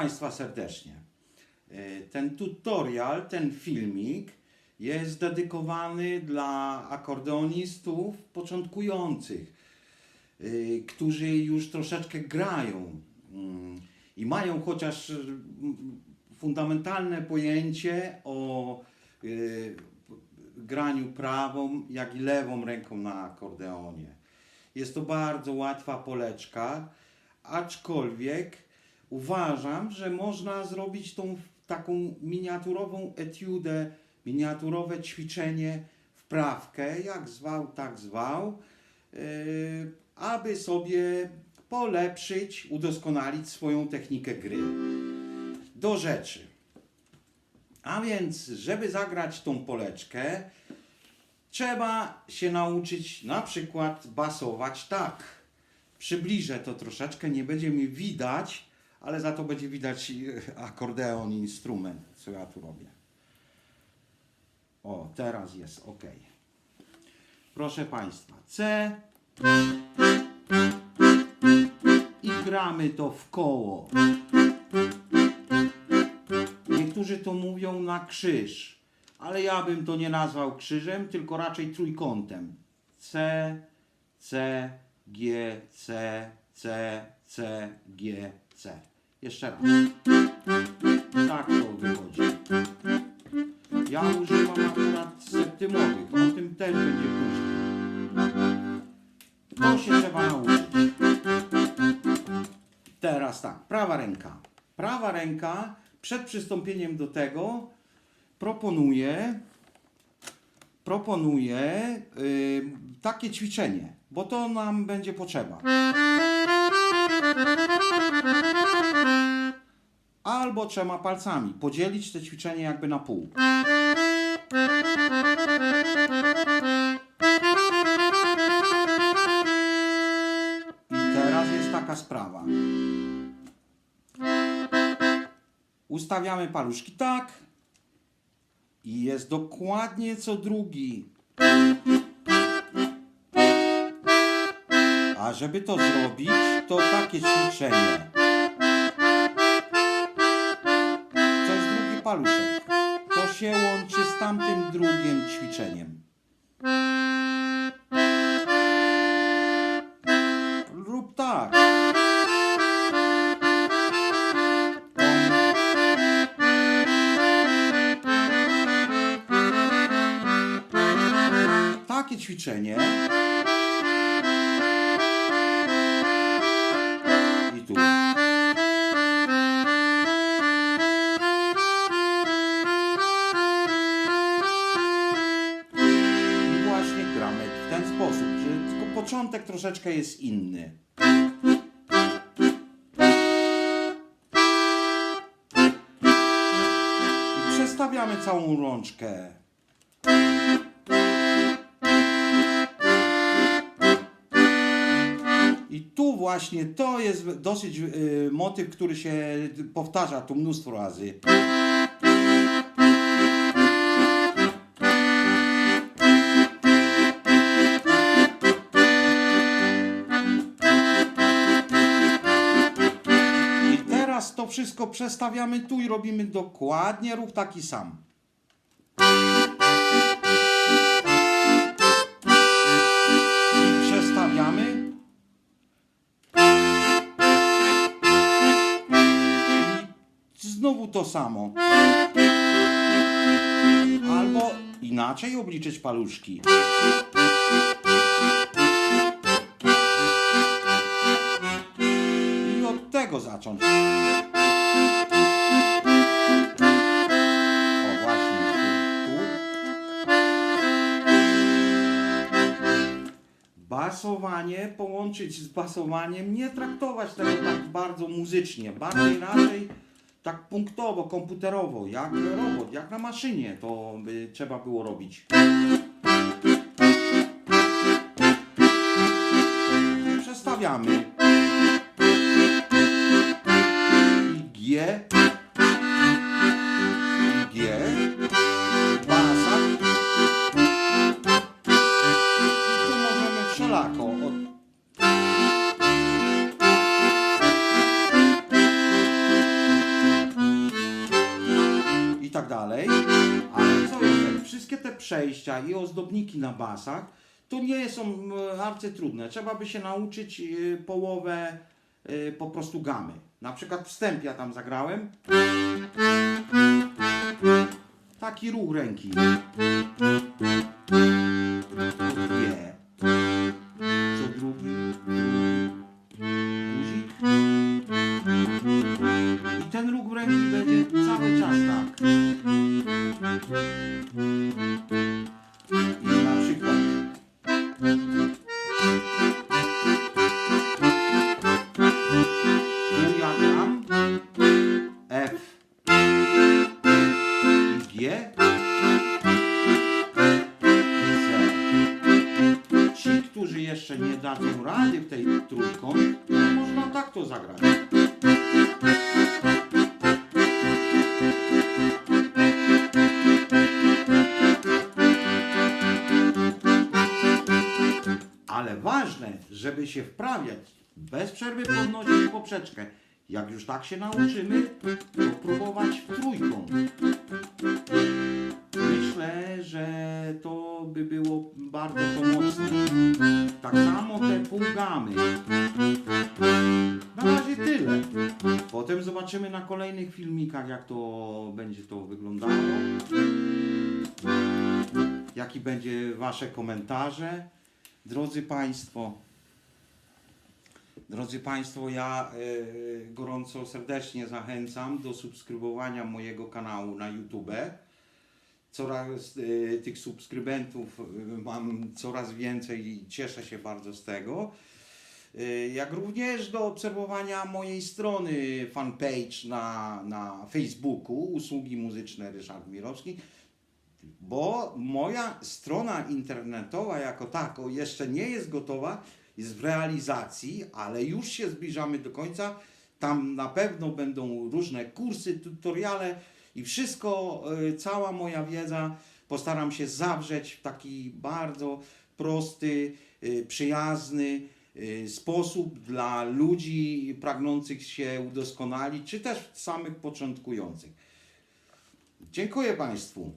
Państwa serdecznie. E, Ten tutorial, ten filmik jest dedykowany dla akordeonistów początkujących, e, którzy już troszeczkę grają mm, i mają chociaż mm, fundamentalne pojęcie o graniu prawą, jak i lewą ręką na akordeonie. Jest to bardzo łatwa poleczka, aczkolwiek uważam, że można zrobić tą taką miniaturową etiudę, miniaturowe ćwiczenie, wprawkę, jak zwał, tak zwał, yy, aby sobie polepszyć, udoskonalić swoją technikę gry. Do rzeczy. A więc, żeby zagrać tą poleczkę, trzeba się nauczyć na przykład basować tak. Przybliżę to troszeczkę, nie będzie mi widać, ale za to będzie widać e, akordeon, instrument, co ja tu robię. O, teraz jest ok. Proszę Państwa, C i gramy to w koło. Niektórzy to mówią na krzyż, ale ja bym to nie nazwał krzyżem, tylko raczej trójkątem. C, C, G, C, C, C, G, C. Jeszcze raz. Tak to wychodzi. Ja używam akurat septymowych, o tym też będzie później. To się trzeba nauczyć. Teraz tak, prawa ręka. Prawa ręka przed przystąpieniem do tego proponuje proponuję y, takie ćwiczenie, bo to nam będzie potrzeba. Albo trzema palcami podzielić te ćwiczenie jakby na pół. I teraz jest taka sprawa. Ustawiamy paluszki tak i jest dokładnie co drugi. A żeby to zrobić, to takie ćwiczenie. Paluszek. To się łączy z tamtym drugim ćwiczeniem. Rób tak. Takie ćwiczenie. Troszeczkę jest inny. I przestawiamy całą rączkę. I tu właśnie to jest dosyć y, motyw, który się powtarza tu mnóstwo razy. Wszystko przestawiamy tu i robimy dokładnie ruch taki sam. Przestawiamy. I znowu to samo. Albo inaczej obliczyć paluszki. I od tego zacząć. O właśnie, tu. Basowanie połączyć z basowaniem, nie traktować tego tak bardzo muzycznie, bardziej raczej tak punktowo, komputerowo, jak robot, jak na maszynie to by trzeba było robić. Przestawiamy. Przejścia i ozdobniki na basach to nie są e, arcytrudne. Trzeba by się nauczyć e, połowę e, po prostu gamy. Na przykład wstęp ja tam zagrałem. Taki ruch ręki. Tu F i G Z. Ci, którzy jeszcze nie dadzą rady w tej trójkąt, można tak to zagrać. Ważne, żeby się wprawiać, bez przerwy podnosić poprzeczkę. Jak już tak się nauczymy, to próbować w trójkąt. Myślę, że to by było bardzo pomocne. Tak samo te półgamy. Na razie tyle. Potem zobaczymy na kolejnych filmikach, jak to będzie to wyglądało. Jaki będzie Wasze komentarze. Drodzy Państwo, Drodzy Państwo, ja e, gorąco serdecznie zachęcam do subskrybowania mojego kanału na YouTube. Coraz e, tych subskrybentów e, mam coraz więcej i cieszę się bardzo z tego. E, jak również do obserwowania mojej strony fanpage na, na Facebooku Usługi Muzyczne Ryszard Mirowski bo moja strona internetowa jako tako jeszcze nie jest gotowa, jest w realizacji, ale już się zbliżamy do końca. Tam na pewno będą różne kursy, tutoriale i wszystko, y, cała moja wiedza postaram się zawrzeć w taki bardzo prosty, y, przyjazny y, sposób dla ludzi pragnących się udoskonalić, czy też samych początkujących. Dziękuję Państwu.